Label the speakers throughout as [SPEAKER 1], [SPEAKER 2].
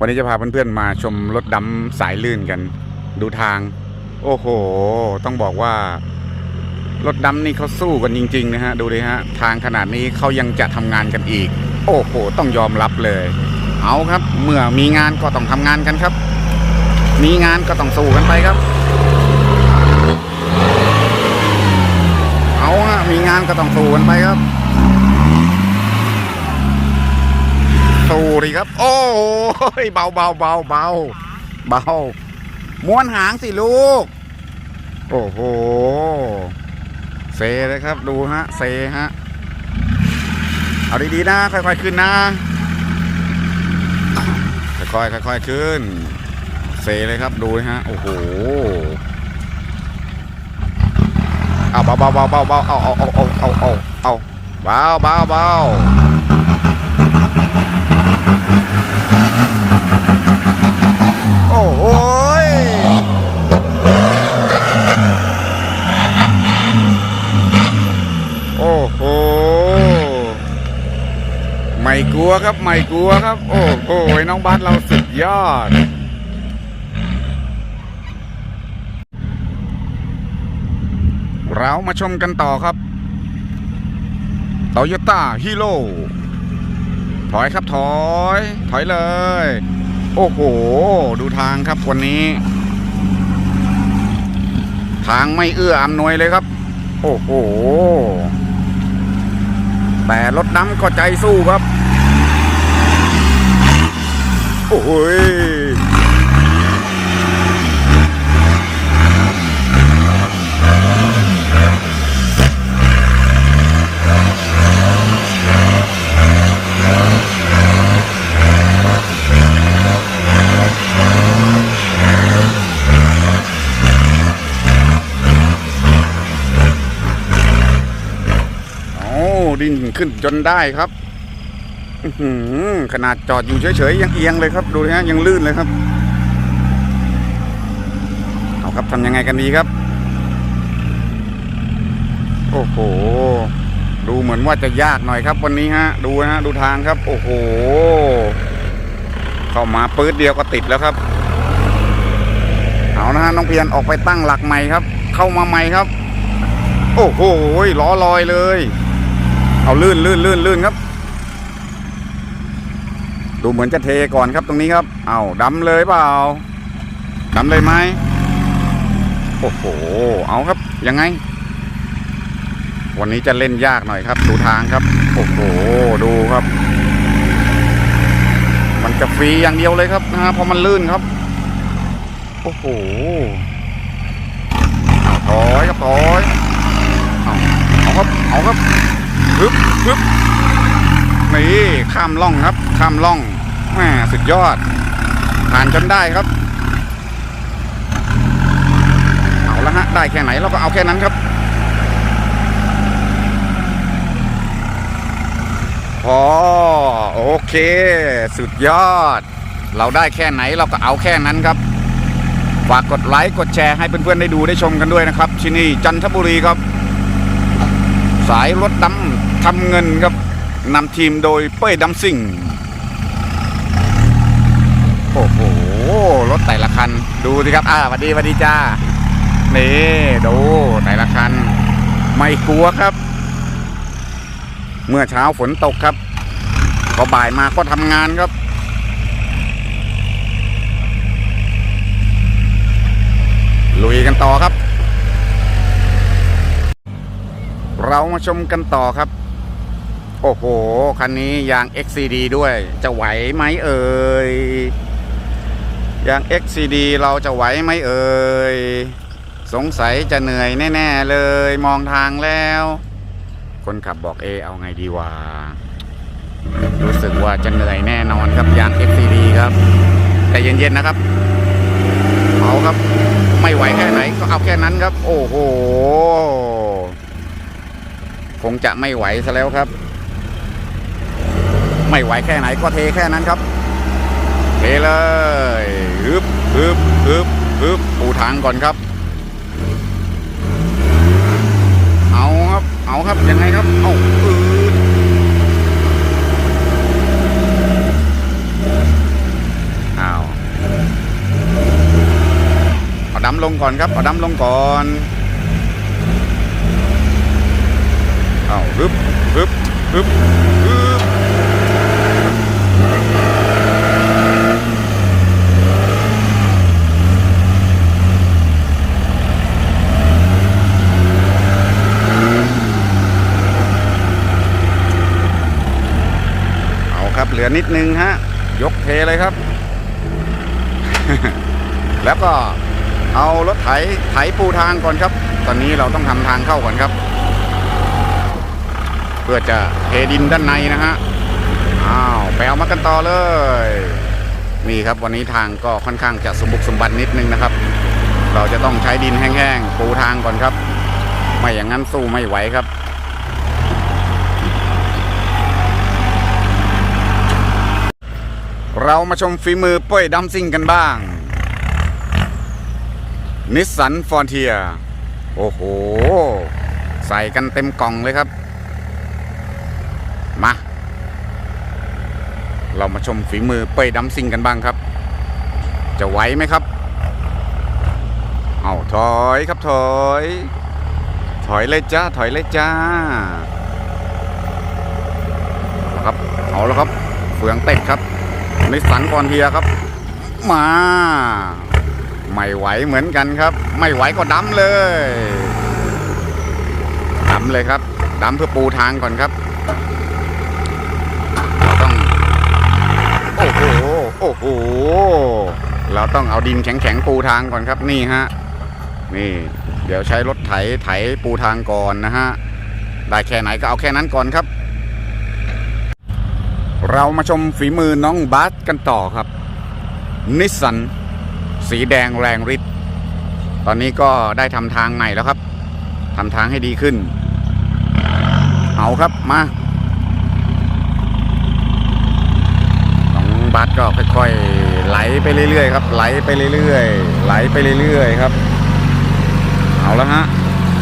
[SPEAKER 1] วันนี้จะพาเพื่อนๆมาชมรถดำสายลื่นกัน ดูทาง โอ้โห ต้องบอกว่ารถดำนี่เขาสู้กันจริง ๆ นะฮะ ดูดิฮะ ทางขนาดนี้เขายังจะทำงานกันอีก โอ้โห ต้องยอมรับเลย เอาครับ เมื่อมีงานก็ต้องทำงานกันครับ มีงานก็ต้องสู้กันไปครับ เอาฮะมีงานก็ต้องสู้กันไปครับ สูดิครับ โอ้ยเบาเบาเบาเบาเบาม้วนหางสิลูก โอ้โหเซเลยครับ ดูฮะเซฮะเอาดีๆนะค่อยๆขึ้นนะค่อยๆค่อยๆขึ้นเซเลยครับดูฮะโอ้โหเอาเบาเบาเบาเบาเบาเอาเอาเอาเอาเอาเอาเบาเบาเบา โอ้โหยโอ้โห ไม่กลัวครับ ไม่กลัวครับ โอ้โห น้องบาสเราสุดยอดเรามาชมกันต่อครับโตโยต้าฮีโร ถอยครับถอย ถอยเลย โอ้โห ดูทางครับวันนี้ ทางไม่เอื้ออำนวยเลยครับ โอ้โห แต่รถน้ำก็ใจสู้ครับ โอ้ย โอ้ดิ้นขึ้น จนได้ครับขนาดจอดอยู่เฉยๆยังเอียงเลยครับ ดูนะฮะยังลื่นเลยครับ เอาครับทำยังไงกันดีครับ โอ้โห ดูเหมือนว่าจะยากหน่อยครับ วันนี้ฮะ ดูฮะ ดูทางครับ โอ้โห เข้ามาปื๊ดเดียวก็ติดแล้วครับ เอานะฮะน้องเพียรออกไปตั้งหลักใหม่ครับ เข้ามาใหม่ครับ โอ้โหล้อลอยเลย เอาลื่นลื่นลื่นลื่นครับ ดูเหมือนจะเทก่อนครับตรงนี้ครับ เอาดำเลยเปล่าดำเลยไหมโอ้โห เอาครับ ยังไง วันนี้จะเล่นยากหน่อยครับ ดูทางครับ โอ้โห ดูครับ มันจะฟรีอย่างเดียวเลยครับนะฮะเพราะมันลื่นครับ โอ้โหเอาถอยครับถอยเอาเอาครับ เอาครับ ฮึบฮึบนี่ข้ามล่องครับ ข้ามล่องแหมสุดยอด ผ่านจนได้ครับ เอาละฮะ ได้แค่ไหนเราก็เอาแค่นั้นครับ พอโอเค สุดยอด เราได้แค่ไหนเราก็เอาแค่นั้นครับ ฝากกดไลค์กดแชร์ให้เพื่อนๆได้ดูได้ชมกันด้วยนะครับ ที่นี่จันทบุรีครับ สายรถดำ ทำเงินครับนำทีมโดยเป้ยดำซิ่ง โอ้โห รถแต่ละคัน ดูสิครับ อ่าสวัสดีสวัสดีจ้า นี่ ดูแต่ละคัน ไม่กลัวครับ เมื่อเช้าฝนตกครับพอบ่ายมาก็ทำงานครับลุยกันต่อครับ เรามาชมกันต่อครับ โอ้โห คันนี้ยาง XCD ด้วย จะไหวไหมเอ่ย ยาง XCD เราจะไหวไหมเอ่ย สงสัยจะเหนื่อยแน่ ๆ เลย มองทางแล้ว คนขับบอกเอ เอาไงดีวะ รู้สึกว่าจะเหนื่อยแน่นอนครับ ยาง XCD ครับ แต่เย็น ๆ นะครับเอาครับ ไม่ไหวแค่ไหนก็เอาแค่นั้นครับ โอ้โห คงจะไม่ไหวซะแล้วครับ ไม่ไหวแค่ไหนก็เทแค่นั้นครับ เทเลยฮึบฮึบฮึบฮึบปูทางก่อนครับ เอาครับ เอาครับ ยังไงครับ เอาอืดเอาอดำลงก่อนครับอดำลงก่อนเอาฮึบฮึบฮึบือนิดนึงฮะ ยกเทเลยครับ แล้วก็เอารถไถไถปูทางก่อนครับ ตอนนี้เราต้องทำทางเข้าก่อนครับ เพื่อจะเทดินด้านในนะฮะ อ้าวไปเอามากันต่อเลย นี่ครับวันนี้ทางก็ค่อนข้างจะสมบุกสมบันนิดนึงนะครับ เราจะต้องใช้ดินแห้งๆปูทางก่อนครับ ไม่อย่างนั้นสู้ไม่ไหวครับ เรามาชมฝีมือเป้ยดัมซิ่งกันบ้างนิสสันฟอนเทียโอ้โห ใส่กันเต็มกล่องเลยครับ มา เรามาชมฝีมือเป้ยดัมซิ่งกันบ้างครับ จะไหวไหมครับ เอาถอยครับถอย ถอยเลยจ้าถอยเลยจ้าครับเอาแล้วครับเฟืองเต็กครับ นิสสันฟอนเทียครับ มา ไม่ไหวเหมือนกันครับ ไม่ไหวก็ดำเลยดำเลยครับดำเพื่อปูทางก่อนครับเราต้องโอ้โหโอ้โหเราต้องเอาดินแข็งๆปูทางก่อนครับนี่ฮะนี่เดี๋ยวใช้รถไถไถปูทางก่อนนะฮะได้แค่ไหนก็เอาแค่นั้นก่อนครับ เรามาชมฝีมือน้องบาสกันต่อครับ นิสสันสีแดงแรงฤทธิ์ตอนนี้ก็ได้ทำทางใหม่แล้วครับทำทางให้ดีขึ้น เอาครับมาน้องบาสก็ค่อยๆไหลไปเรื่อยๆครับ ไหลไปเรื่อยๆไหลไปเรื่อยๆครับ เอาแล้วฮะ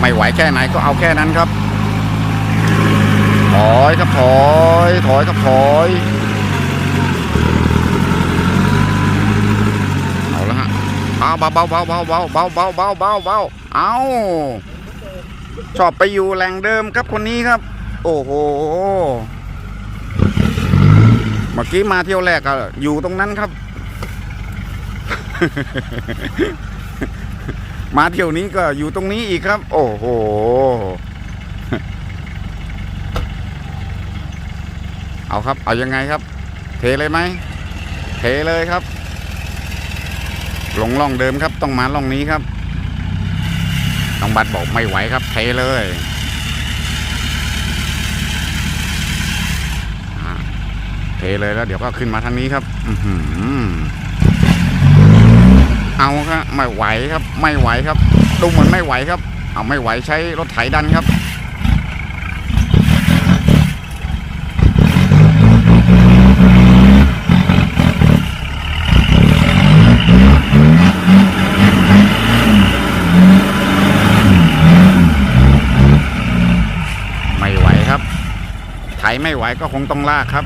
[SPEAKER 1] ไม่ไหวแค่ไหนก็เอาแค่นั้นครับ ถอยครับถอยถอยครับถอยเอาแล้วฮะเอาเบาเบาเบาเบาเบาเบาเบาเบาเบาเบาเอาชอบไปอยู่แหล่งเดิมครับคนนี้ครับ โอ้โหเมื่อกี้มาเที่ยวแรกก็อยู่ตรงนั้นครับ มาเที่ยวนี้ก็อยู่ตรงนี้อีกครับ โอ้โห เอาครับ เอายังไงครับ เทเลยไหม เทเลยครับ หลงล่องเดิมครับ ต้องมาล่องนี้ครับต้องบัตรบอกไม่ไหวครับ เทเลยเทเลยแล้วเดี๋ยวก็ขึ้นมาทางนี้ครับออืเอาครับไม่ไหวครับ ไม่ไหวครับ ดูเหมือนไม่ไหวครับ เอาไม่ไหวใช้รถไถดันครับ ไม่ไหวครับ ไม่ไหวก็คงต้องลากครับ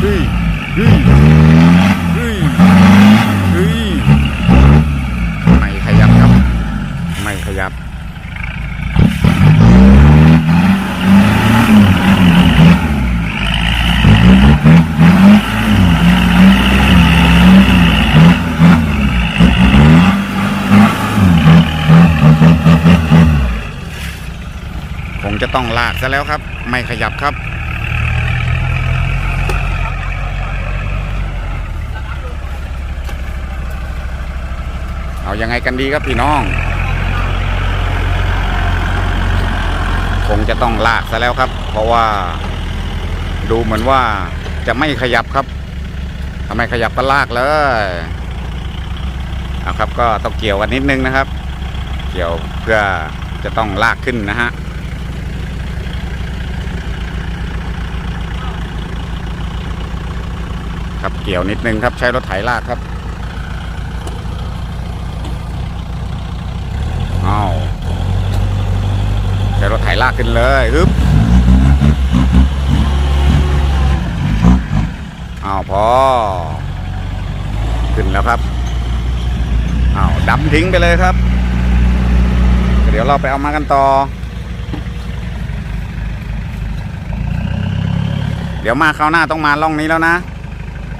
[SPEAKER 1] เฮ้ยเฮ้ยเฮ้ยเฮ้ยไม่ขยับครับ ไม่ขยับ ค งจะต้องลากซะแล้วครับ ไม่ขยับครับ เอาอยังไงกันดีครับพี่น้อง คงจะต้องลากซะแล้วครับ เพราะว่าดูเหมือนว่าจะไม่ขยับครับทำไมขยับก็ลากเลยเอาครับก็ต้องเกี่ยวกันนิดนึงนะครับ เกี่ยวเพื่อจะต้องลากขึ้นนะฮะ ครับเกี่ยวนิดนึงครับใช้รถไถลากครับเอาใช้รถไถลากขึ้นเลยฮึบอาพอ ขึ้นแล้วครับเอาดำทิ้งไปเลยครับ เดี๋ยวเราไปเอามากันต่อ เดี๋ยวมาคราวหน้าต้องมาล่องนี้แล้วนะ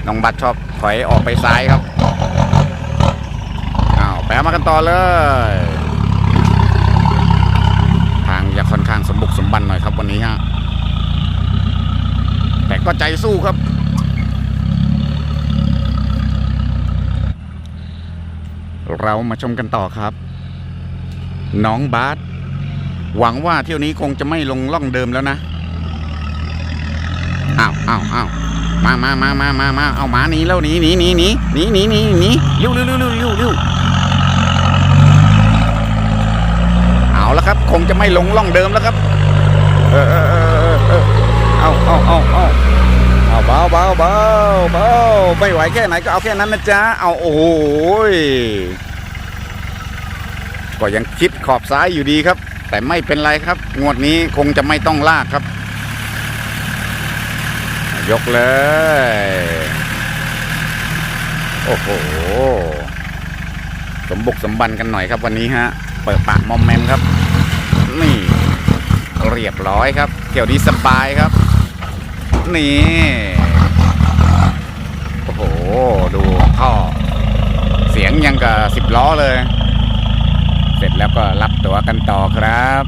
[SPEAKER 1] น้องบัตรชอบถอยออกไปซ้ายครับอ้าวไปมากันต่อเลย ทางจะค่อนข้างสมบุกสมบันหน่อยครับวันนี้ฮะแต่ก็ใจสู้ครับเรามาชมกันต่อครับ น้องบาสหวังว่าเที่ยวนี้คงจะไม่ลงล่องเดิมแล้วนะ อ้าวอ้าวอ้าว มามามามามามาเอาหมาหนีแล้วหนีหนีหนีหนีหนีหนีหนีหนีเร็วเร็วเร็วเร็วเร็วเร็วเอาแล้วครับ คงจะไม่ลงล่องเดิมแล้วครับ เออเออเออเออเอาเอาเอาเอาเอาเบาเบาเบาเบาไม่ไหวแค่ไหนก็เอาแค่นั้นนะจ๊ะเอาโอ้ยก็ยังคิดขอบซ้ายอยู่ดีครับ แต่ไม่เป็นไรครับ งวดนี้คงจะไม่ต้องลากครับ ยกเลย โอ้โห สมบุกสมบันกันหน่อยครับวันนี้ฮะ เปิดปากมอมแมมครับ นี่ เรียบร้อยครับ เกี่ยวนี้สบายครับ นี่ โอ้โห ดูท่อ เสียงยังกับสิบล้อเลย เสร็จแล้วก็รับตัวกันต่อครับ